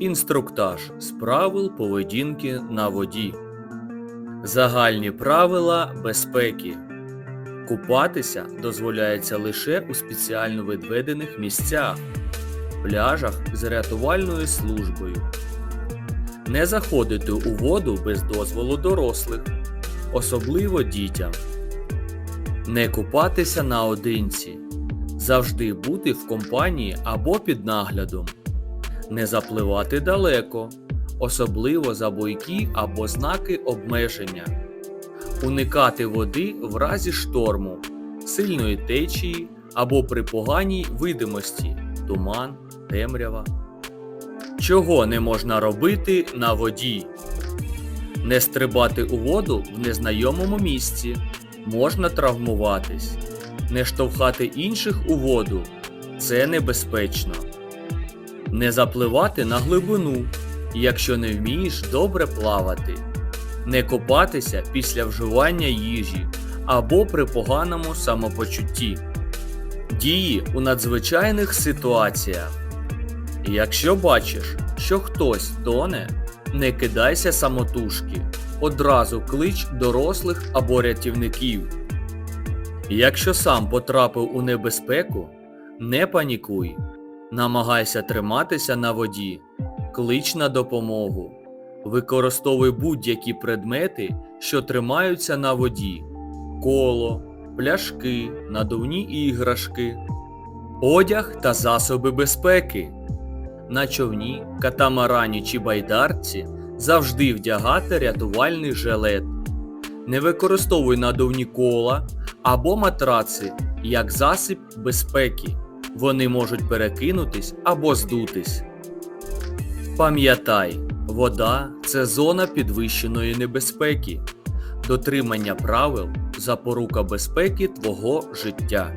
Інструктаж з правил поведінки на воді. Загальні правила безпеки. Купатися дозволяється лише у спеціально відведених місцях, пляжах з рятувальною службою. Не заходити у воду без дозволу дорослих, особливо дітям. Не купатися наодинці. Завжди бути в компанії або під наглядом. Не запливати далеко, особливо за бойки або знаки обмеження. Уникати води в разі шторму, сильної течії або при поганій видимості туман, темрява. Чого не можна робити на воді? Не стрибати у воду в незнайомому місці, можна травмуватись. Не штовхати інших у воду це небезпечно. Не запливати на глибину, якщо не вмієш добре плавати. Не купатися після вживання їжі або при поганому самопочутті. Дії у надзвичайних ситуаціях. Якщо бачиш, що хтось тоне, не кидайся самотужки. Одразу клич дорослих або рятівників. Якщо сам потрапив у небезпеку, не панікуй. Намагайся триматися на воді, клич на допомогу. Використовуй будь-які предмети, що тримаються на воді: коло, пляшки, надувні іграшки, одяг та засоби безпеки. На човні, катамарані чи байдарці завжди вдягати рятувальний жилет. Не використовуй надувні кола або матраци як засіб безпеки. Вони можуть перекинутись або здутись. Пам'ятай, вода це зона підвищеної небезпеки. Дотримання правил запорука безпеки твого життя.